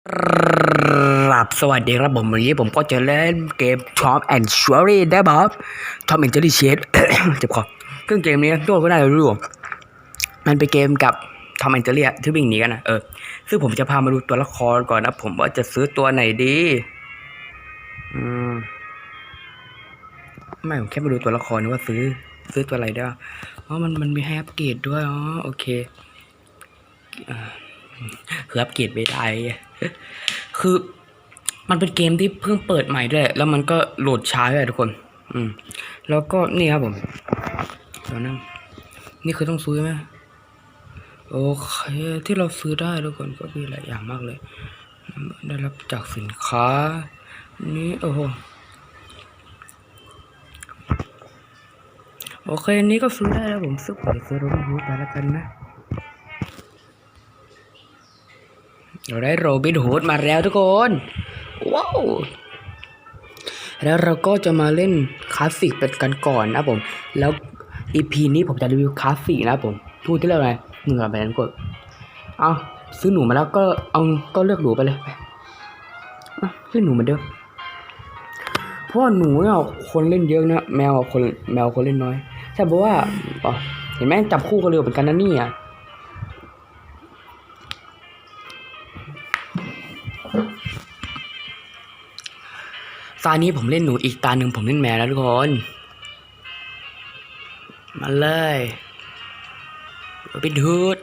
ครับสวัสดีครับผมวันนี้ผมก็จะเล่นเกม Tom and Jerry ได้บอส Tom and Jerry Chase เจ็บคอซึ่งเกมนี้ทุกคนก็น่าจะรู้มันเป็นเกมกับ Tom and Jerry อะที่วิ่งหนีกันนะเออซึ่งผมจะพามาดูตัวละครก่อนนะ ผมว่าจะซื้อตัวไหนดี อืม ไม่ผมแค่มาดูตัวละครว่าซื้อ ซื้อตัวอะไรได้บ้างอ๋อมันมันมีให้อัปเกรดด้วยอ๋อโอเคอ่าคืออัปเกรดไม่ได้ คือมันเป็นเกมที่เพิ่งเปิดใหม่ด้วย แล้วมันก็โหลดช้าด้วยทุกคน อืม แล้วก็นี่ครับผมเดี๋ยวนั่งนี่คือต้องซื้อไหมโอเค ที่เราซื้อได้ทุกคนก็มีหลายอย่างมากเลย ได้รับจากสินค้า นี่โอ้โหโอเคอันนี้ก็ซื้อได้แล้วผมซื้อไปซื้อรบินฮูดไปแล้วกันนะ เราได้โรบินฮูดมาแล้วทุกคน ว้าว แล้วเราก็จะมาเล่นคลาสสิกเป็นกันก่อนนะผม แล้วอีพีนี้ผมจะรีวิวคลาสสิกนะผมพูดที่เรื่องอะไรหนึ่งแบบนั้นกดเอาซื้อหนูมาแล้วก็เอาก็เลือกหนูไปเลยไปอะเล่นหนูเหมือนเดิมเพราะหนูเนี่ยคนเล่นเยอะนะแมวคนแมวคนเล่นน้อยใช่เพราะว่าเห็นไหมจับคู่กันเร็วเหมือนกันนะนี่ย ตานี้ผมเล่นหนูอีกตาหนึ่งผมเล่นแมวแล้วทุกคน มาเลยไปดูด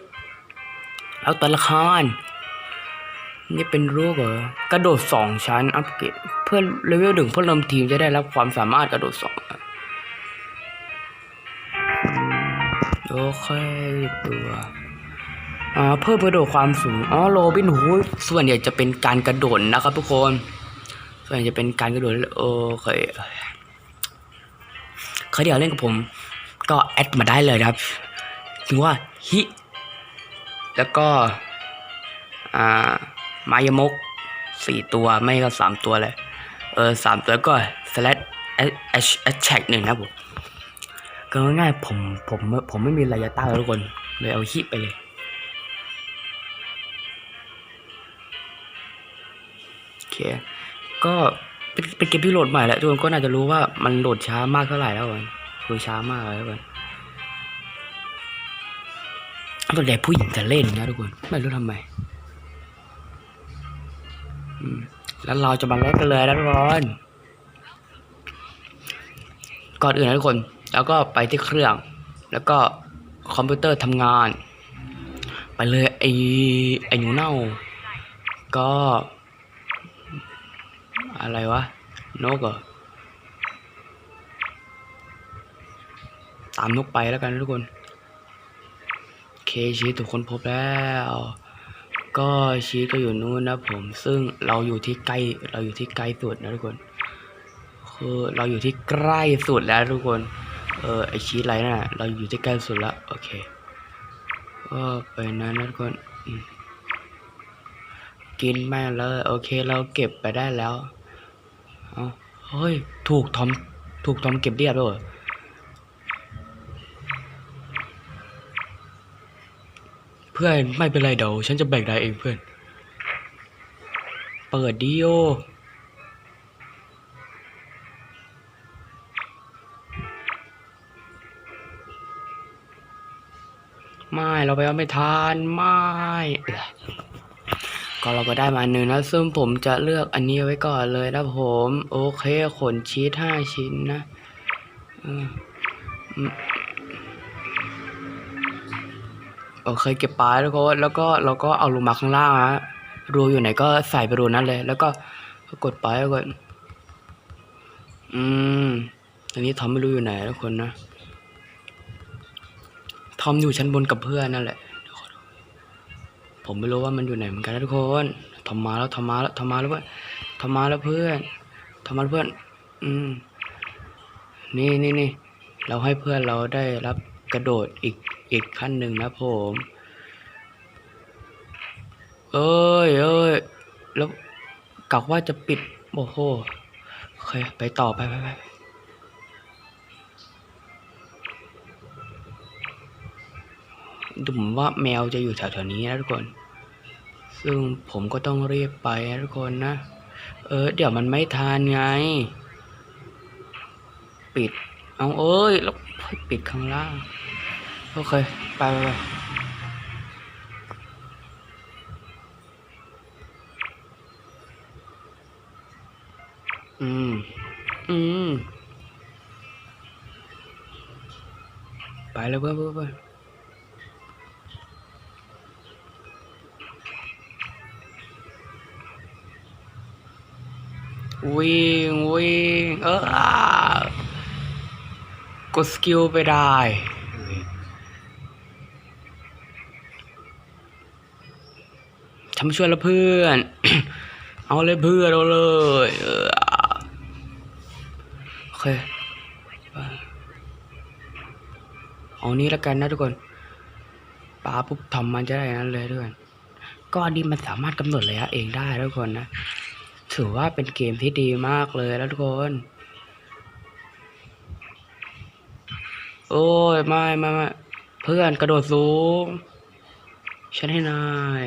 เอาตัวละคร นี่เป็นรูปเหรอกระโดดสองชั้นอัปเกรดเพื่อเลเวลหนึ่งเพื่อเริ่มทีมจะได้รับความสามารถกระโดดสองโอเคตัวอ่าเพิ่มกระโดดความสูง อ๋อโรบินฮูดส่วนใหญ่จะเป็นการกระโดดนะครับทุกคน ส่วนใหญ่จะเป็นการกระโดดโอเคใครที่ยากเล่นกับผม ก็แอดมาได้เลยครับถึงว่าฮิแล้วก็อ่ามายมกสี่ตัวไม่ก็สามตัวเลยเออสามตัวก็ slash attack หนึ่งนะผมก็ง่ายผมผมผมไม่มีระยะต้านแล้วทุกคนเลยเอาฮิไปเลยโอเค ก็เป็นเป็นเกมที่โหลดใหม่แหละทุกคนก็น่าจะรู้ว่ามันโหลดช้ามากเท่าไหร่แล้วกันคือช้ามากเลยทุกคนส่วนใหญ่ผู้หญิงจะเล่นนะทุกคนไม่รู้ทำไมอืมแล้วเราจะมาเล่นกันเลยนะทุกคนก่อนอื่นนะทุกคน แล้วก็ไปที่เครื่อง แล้วก็คอมพิวเตอร์ทำงาน ไปเลยไอไอหนูเน่า ก็ อะไรวะ นกเหรอ ตามนกไปแล้วกันทุกคน เคชีถูกคนพบแล้ว ก็ชีก็อยู่นู้นนะผม ซึ่งเราอยู่ที่ใกล้ เราอยู่ที่ใกล้สุดนะทุกคน คือเราอยู่ที่ใกล้สุดแล้วทุกคน เออไอชีไรนะ่ะ เราอยู่ที่ใกล้สุดแล้ว โอเค ก็ไปนั้นนะทุกคนกินแม่งเลย โอเคเราเก็บไปได้แล้ว เอาเฮ้ย ถูกทอม ถูกทอมเก็บเรียบแล้วเหรอเพื่อนไม่เป็นไรเดี๋ยวฉันจะแบ่งได้เองเพื่อน เปิดดิโอไม่ เราไปเอาไม่ทาน ไม่ ก็เราก็ได้มาหนึ่งนะซึ่งผมจะเลือกอันนี้ไว้ก่อนเลยนะผม โอเคขนชีสห้าชิ้นนะโอเคเก็บปลาแล้วก็แล้วก็เราก็เอาลงมาข้างล่างฮะรูอยู่ไหนก็ใส่ไปรูนั้นเลย แล้วก็กดไปแล้วก็อืมตอนนี้ทอมไม่รู้อยู่ไหนทุกคนนะทอมอยู่ชั้นบนกับเพื่อนนั่นแหละ ผมไม่รู้ว่ามันอยู่ไหนเหมือนกันนะทุกคนทอมมาแล้วทอมมาแล้วทอมมาแล้วเพื่อนทอมมาแล้วเพื่อนทอมมาแล้วเพื่อน อืม นี่นี่นี่เราให้เพื่อนเราได้รับกระโดดอีกอีกขั้นหนึ่งนะผม เอ้ยเอ้ยแล้วกะว่าจะปิดโอ้โหโอเคไปต่อไปไปไปดูเหมือนว่าแมวจะอยู่แถวๆนี้นะทุกคน ซึ่งผมก็ต้องรีบไปนะทุกคนนะ เออ เดี๋ยวมันไม่ทานไง ปิด เอาเอ้ย แล้วปิดข้างล่าง โอเค ไปไป กดสกิลไปได้ ทำช่วยล้วเพื่อน เอาเลยเพื่อนเอาเลยเออโอเคเอานี้แล้วกันนะทุกคนปาปุ๊บทำมันจะได้นั้นเลยทุกคนก็อันนี้มันสามารถกำหนดระยะเองได้ทุกคนนะ ถือว่าเป็นเกมที่ดีมากเลยแล้วทุกคน โอ้ยไม่ไม่ไม่เพื่อนกระโดดสูง ฉันให้นาย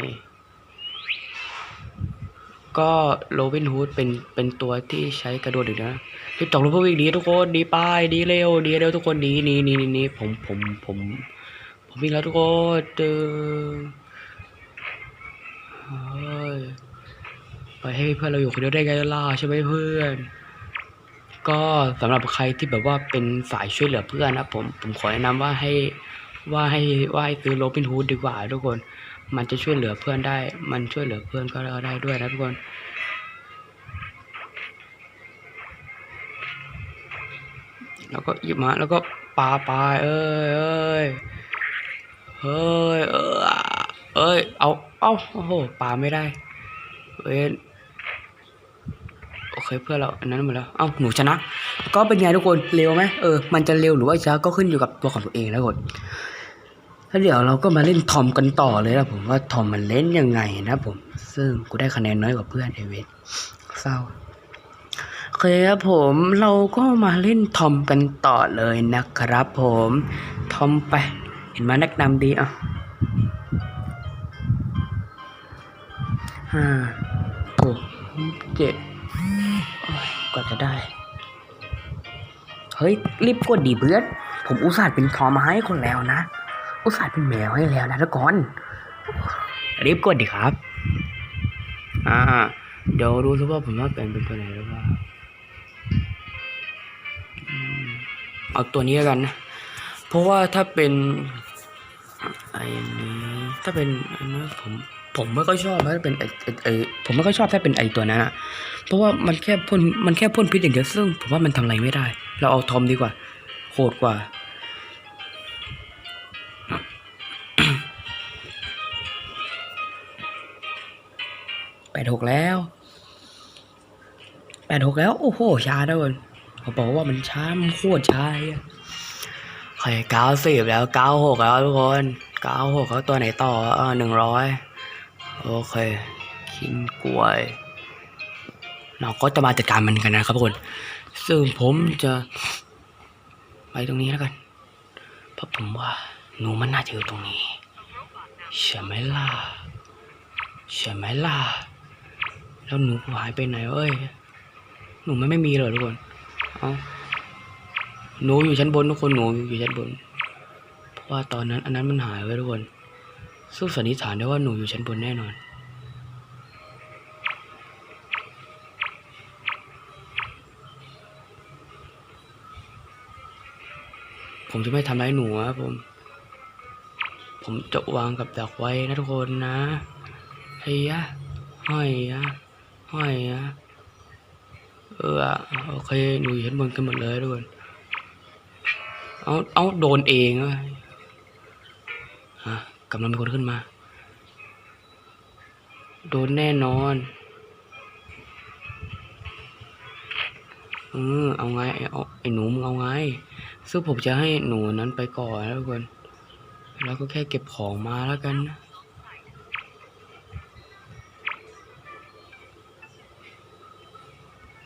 ก็โรบินฮูดเป็นเป็นตัวที่ใช้กระโดดอีกนะที่ตกลงพวกวิ่งดีทุกคนดีไปดีเร็วดีเร็วทุกคนดีนี่นี่นี่นี่ผมผมผม ผมวิ่งแล้วทุกคนเดินเฮ้ยไปให้เพื่อนเราอยู่คนเดียวได้ไงล่ะใช่ไหมเพื่อน ก็สำหรับใครที่แบบว่าเป็นสายช่วยเหลือเพื่อนนะผมผมขอแนะนำว่าให้ว่าให้ว่าให้ซื้อโรบินฮูดดีกว่าทุกคน มันจะช่วยเหลือเพื่อนได้ มันช่วยเหลือเพื่อนก็ได้ด้วยนะทุกคนแล้วก็หยิบมาแล้วก็ปาปาเอ้ยเอ้ยเฮ้ยเออเอ้ยเอาเอาโอ้โหปาไม่ได้เวนโอ เคเพื่อเราอันนั้นหมดแล้ว เอ้าหนูชนะ ก็เป็นไงทุกคนเร็วไหมเออ มันจะเร็วหรือว่าช้าก็ขึ้นอยู่กับตัวของตัวเองแล้วคนแล้วเดี๋ยวเราก็มาเล่นทอมกันต่อเลยนะผมว่าทอมมันเล่นยังไงนะผม ซึ่งกูได้คะแนนน้อยกว่าเพื่อนไอเวนเศร้าโอเคครับผมเราก็มาเล่นทอมกันต่อเลยนะครับผมทอมไป เห็นมาแนะนำดีอะห้าหกเจ็ด กว่าจะได้ เฮ้ย รีบกดดีเพื่อน ผมอุตส่าห์เป็นทอมาให้คนแล้วนะ อุตส่าห์เป็นแมวให้แล้วนะทุกคนรีบกดดิครับ อ่า เดี๋ยวรู้สิว่าผมว่าเป็นเป็นตัวไหนหรือเปล่าอืมเอาตัวนี้แล้วกันนะ เพราะว่าถ้าเป็นไอ้นี้ถ้าเป็นอันนั้นผม ผมไม่ค่อยชอบถ้าเป็นไอ้ไอผมไม่ค่อยชอบถ้าเป็นไอ้ตัวนั้นอะเพราะว่ามันแค่พ่นมันแค่พ่นพิษอย่างเดียวซึ่งผมว่ามันทำอะไรไม่ได้ เราเอาทอมดีกว่าโหดกว่า แปดหกแล้ว แปดหกแล้ว โอ้โห ช้าด้วยเขาบอกว่ามันช้ามันโคตรช้าเลยอะโอเคเก้าสิบแล้วเก้าหกแล้วทุกคนเก้าหกแล้วตัวไหนต่อเออหนึ่งร้อย โอเคกินกล้วย เราก็จะมาจัดการมันกันนะครับทุกคน ซึ่งผมจะไปตรงนี้แล้วกัน เพราะผมว่าหนูมันน่าจะอยู่ตรงนี้ใช่ไหมล่ะใช่ไหมล่ะ แล้วหนูหายไปไหนเอ้ย หนูไมันไม่มีเลยทุกคน เอาหนูอยู่ชั้นบนทุกคนหนูอยู่ชั้นบน เพราะว่าตอนนั้นอันนั้นมันหายไว้ทุกคน ซึ่งสันนิษฐานได้ว่าหนูอยู่ชั้นบนแน่นอน ผมจะไม่ทำร้ายหนูครับผม ผมจะวางกับดักไว้นะทุกคนนะเฮียห้อยอะห้อยอะเออโอเคหนูอยู่ชั้นบนกันหมดเลยทุกคนเอาเอาโดนเองอะฮะ กำลังมีคนขึ้นมา โดนแน่นอนเออเอาไงไอ้เอาไอ้หนูมึงเอาไงซึ่งผมจะให้หนูนั้นไปก่อนนะทุกคนแล้วก็แค่เก็บของมาแล้วกันนะ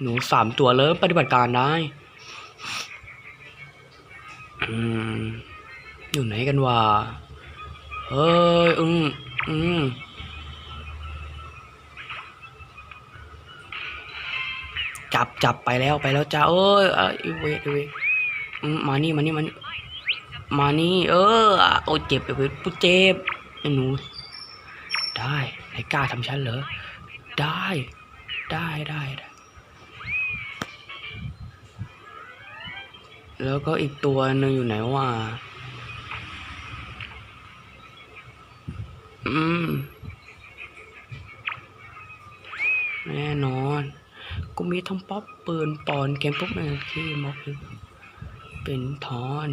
หนูสามตัวเริ่มปฏิบัติการได้อืมอยู่ไหนกันวะ เฮ้ยอืมอืมจับจับไปแล้วไปแล้วจ้าเอ้ยเอ้ยเวทเวมานี่มานี่มานี่มานี่ เออโอ้เจ็บเวทกูเจ็บไอ้หนู ได้ไอ้กล้าทำฉันเหรอได้ ได้ได้ไดแล้วก็อีกตัวหนึ่งอยู่ไหนวะ มแน่นอนกูมีทั้งป๊อปปืนปอนเกมปุ๊บแม่งที่ม็อกเป็นทอน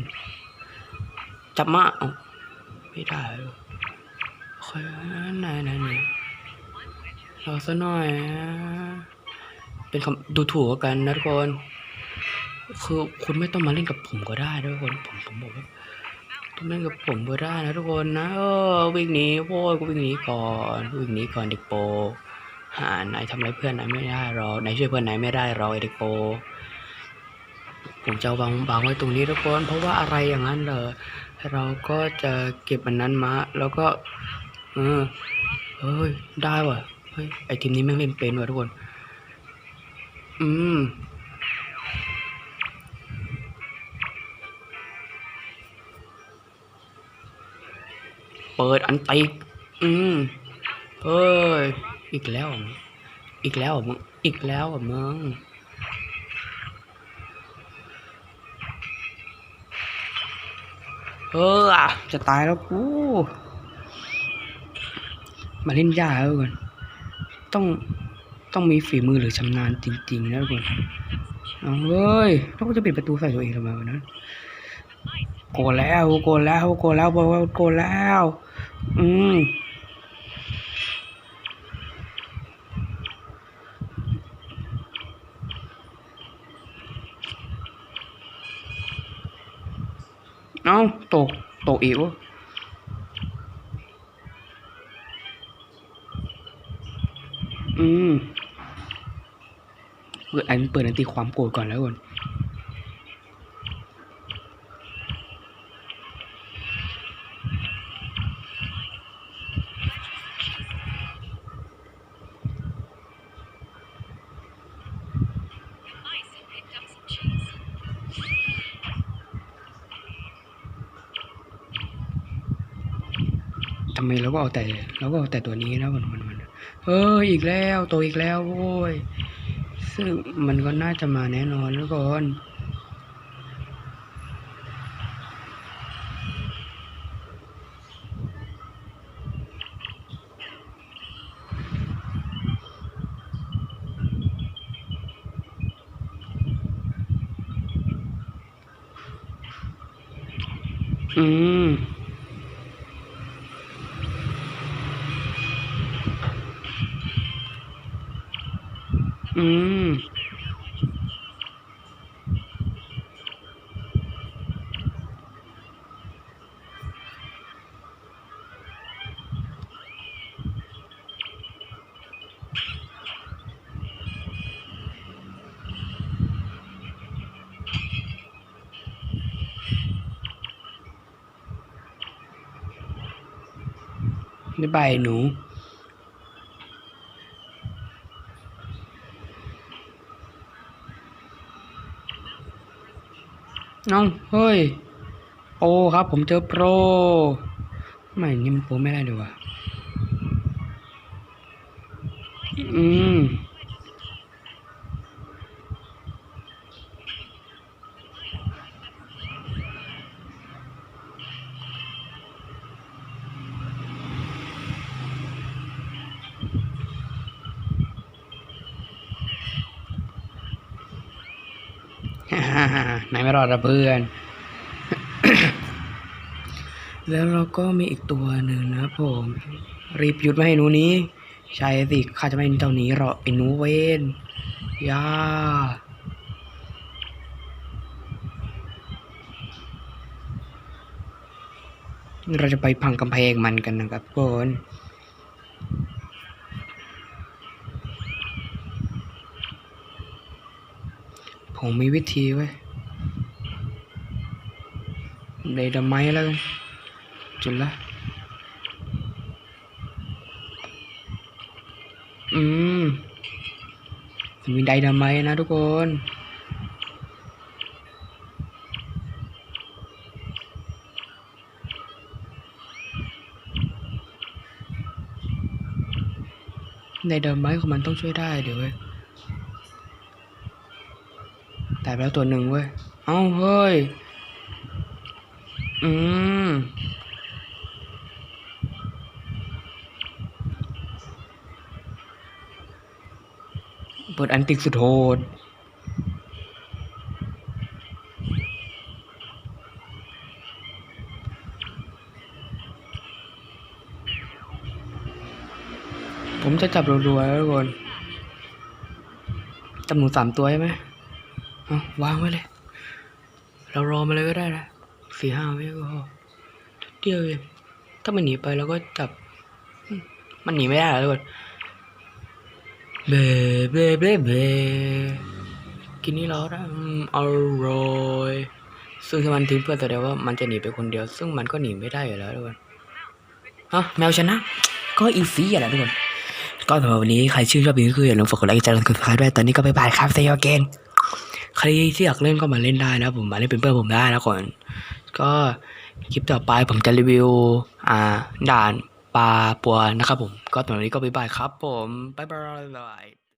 จับมาเอาไม่ได้หรอกโอเคไหนไหนไหนรอสักหน่อย เป็นคำดูถูกกันนะทุกคน คือคุณไม่ต้องมาเล่นกับผมก็ได้นะทุกคน ผมผมบอกว่า เล่นกับผมก็ได้นะทุกคนนะเออวิ่งหนีโว้ยกูวิ่งหนีก่อนวิ่งหนีก่อนเด็กโปหานายทำอะไรเพื่อนนายไม่ได้หรอกนายช่วยเพื่อนนายไม่ได้หรอกไอเด็กโปผมจะวางวางไว้ตรงนี้ทุกคน เพราะว่าอะไรอย่างนั้นเหรอเราก็จะเก็บอันนั้นมาแล้วก็เออเฮ้ยได้ว่ะเฮ้ยไอทีมนี้แม่งเล่นเป็นว่ะทุกคน อืม เปิดอันติกอืมเฮ้ย อีกแล้ว อีกแล้วมึง อีกแล้วมึงเอออจะตายแล้วกู มาเล่นยากแล้วก่อนต้องต้องมีฝีมือหรือชำนาญจริงๆนะทุกคนเอาเว้ยแล้วก็จะปิดประตูใส่ตัวเองทำไมวะนั้น โกรแล้วโกรแล้วโกรแล้วบอกว่าโกรแล้ว อืมเอ้าตก ตกอีกวะอืมเปิดอันเปิดอันตีความโกรธก่อนแล้วก่อน ทำไมเราก็เอาแต่เราก็เอาแต่ตัวนี้แล้วมันมันมันเอออีกแล้วตัวอีกแล้วโว้ยซึ่งมันก็น่าจะมาแน่นอนแล้วก่อนอืม อืม ไม่ไปหนูน้องเฮ้ย โปรครับ ผมเจอโปร ไม่นี่มันโปรไม่ได้ดีกว่าอืม ไหนไม่ รอดละเพื่อน แล้วเราก็มีอีกตัวหนึ่งนะผม รีบหยุดมาให้หนูนี้ ใช่สิข้าจะไม่เจ้าหนี้หรอกไอ้หนูเวนยาเราจะไปพังกำแพงมันกันนะครับทุกคนผมมีวิธีไว้ ยเลยดำไม้แล้วกันจุดละอืมมีไดนาไมต์นะทุกคน ในเดิมไม้ของมันต้องช่วยได้เดี๋ยวเว้ยแต่แล้วตัวหนึ่งเว้ย เอ้าเฮ้ย อืม เปิดอันติกสุดโหดผมจะจับรัวๆแล้วทุกคนจับหนูสามตัวใช่ไหมเอาวางไว้เลย เรารอมาเลยก็ได้นะ สี่ห้าวิก็เดียวเองถ้ามันหนีไปเราก็จับ มันหนีไม่ได้หรอกทุกคนเบเบเบเบกินนี่แล้วนะอืมอร่อยซึ่งถ้ามันทิ้งเพื่อนแสดงว่ามันจะหนีไปคนเดียว ซึ่งมันก็หนีไม่ได้อยู่แล้วทุกคนเอ้าแมวชนะ ก็อีซี่อะแหละทุกคนก็สำหรับวันนี้ใครชื่นชอบนี้คืออย่าลืมฝากกดไลค์กดแชร์กดติดตามด้วยตอนนี้ก็บายบายครับเซยเกนใครที่อยากเล่นก็มาเล่นได้นะผมมาเล่นเป็นเพื่อนผมได้นะก่อน ก็คลิปต่อไปผมจะรีวิว อ่า ด่านปลาปัวนะครับผม ก็ตอนนี้ก็บายบายครับผมบายบาย